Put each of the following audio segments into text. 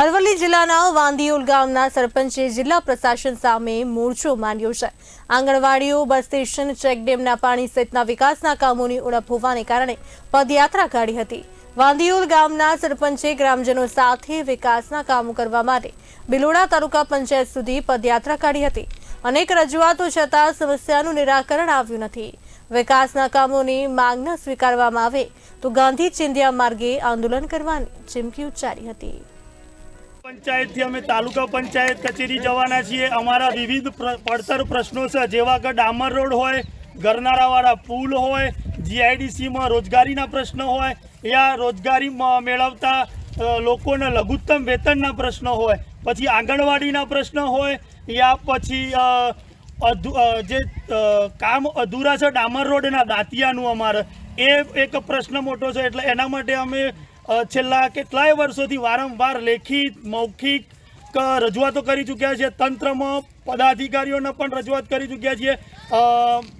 અરવલ્લી જિલ્લાના વાંદિયોલ ગામના સરપંચે જિલ્લા પ્રશાસન સામે મોરચો માંડ્યો છે. આંગણવાડીઓ, બસ સ્ટેશન ચેકડેમના પાણી સહિતના વિકાસના કામોની ઉણપ હોવાને કારણે પદયાત્રા કાઢી હતી. વાંદિયોલ ગામના સરપંચે ગ્રામજનો સાથે વિકાસના કામો કરવા માટે બિલોડા તાલુકા પંચાયત સુધી પદયાત્રા કાઢી હતી. અનેક રજૂઆતો છતાં સમસ્યાનું નિરાકરણ આવ્યું નથી. વિકાસના કામોની માંગ ન સ્વીકારવામાં આવે તો ગાંધી ચિંધ્યા માર્ગે આંદોલન કરવાની ચીમકી ઉચ્ચારી હતી. પંચાયતથી અમે તાલુકા પંચાયત કચેરી જવાના છીએ. અમારા વિવિધ પડતર પ્રશ્નો છે. જેવા કે ડામર રોડ હોય ગરનારાવાળા પુલ હોય, જીઆઈડીસીમાં રોજગારીના પ્રશ્નો હોય, યા રોજગારી મેળવતા લોકોને લઘુત્તમ વેતનના પ્રશ્નો હોય, પછી આંગણવાડીના પ્રશ્નો હોય, યા પછી જે કામ અધૂરા છે ડામર રોડના દાંતિયાનું અમારે. એ એક પ્રશ્ન મોટો છે. એટલે એના માટે અમે છેલ્લા કેટલાય વર્ષોથી વારંવાર લેખિત મૌખિક રજૂઆતો કરી ચૂક્યા છીએ. તંત્રમાં પદાધિકારીઓને પણ રજૂઆત કરી ચૂક્યા છીએ.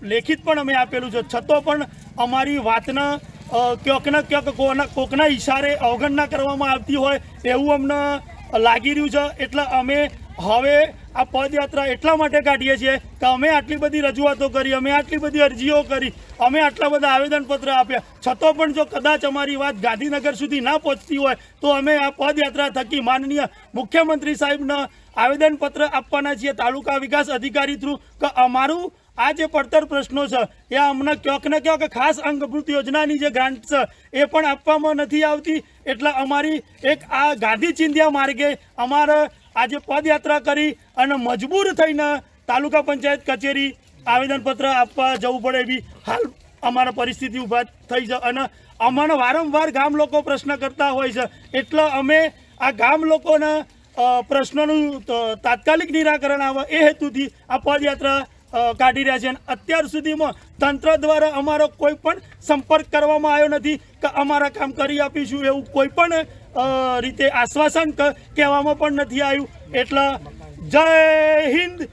લેખિત પણ અમે આપેલું છે. છતાં પણ અમારી વાતના અ, ક્યાંક કોકના ઈશારે અવગણના કરવામાં આવતી હોય એવું અમને લાગી રહ્યું છે. એટલે અમે હવે આ પદયાત્રા એટલા માટે કાઢીએ છીએ કે અમે આટલી બધી રજૂઆતો કરી, અમે આટલી બધી અરજીઓ કરી, અમે આટલા બધા આવેદનપત્ર આપ્યા. છતાં પણ જો કદાચ અમારી વાત ગાંધીનગર સુધી ના પહોંચતી હોય, તો અમે આ પદયાત્રા થકી માનનીય મુખ્યમંત્રી સાહેબના આવેદનપત્ર આપવાના છીએ તાલુકા વિકાસ અધિકારી થ્રુ, કે અમારું આ જે પડતર પ્રશ્નો છે, એ અમને ક્યાંક ને ક્યાંક ખાસ અંગભૂત યોજનાની જે ગ્રાન્ટ છે, એ પણ આપવામાં નથી આવતી. એટલે અમારી એક આ ગાંધી ચિંધ્યા માર્ગે અમારે આજે પદયાત્રા કરી અને મજબૂર થઈને તાલુકા પંચાયત કચેરી આવેદનપત્ર આપવા જવું પડે એવી હાલ અમારા પરિસ્થિતિ ઊભા થઈ છે. અને અમને વારંવાર ગામ લોકો પ્રશ્ન કરતા હોય છે. એટલે અમે આ ગામ લોકોના પ્રશ્નોનું તાત્કાલિક નિરાકરણ આવે એ હેતુથી આ પદયાત્રા કાઢી રહ્યા છે. અને અત્યાર સુધીમાં તંત્ર દ્વારા અમારો કોઈ પણ સંપર્ક કરવામાં આવ્યો નથી કે અમારા કામ કરી આપીશું એવું કોઈ પણ રીતે આશ્વાસન કહેવામાં પણ નથી આવ્યું. એટલે જય હિન્દ.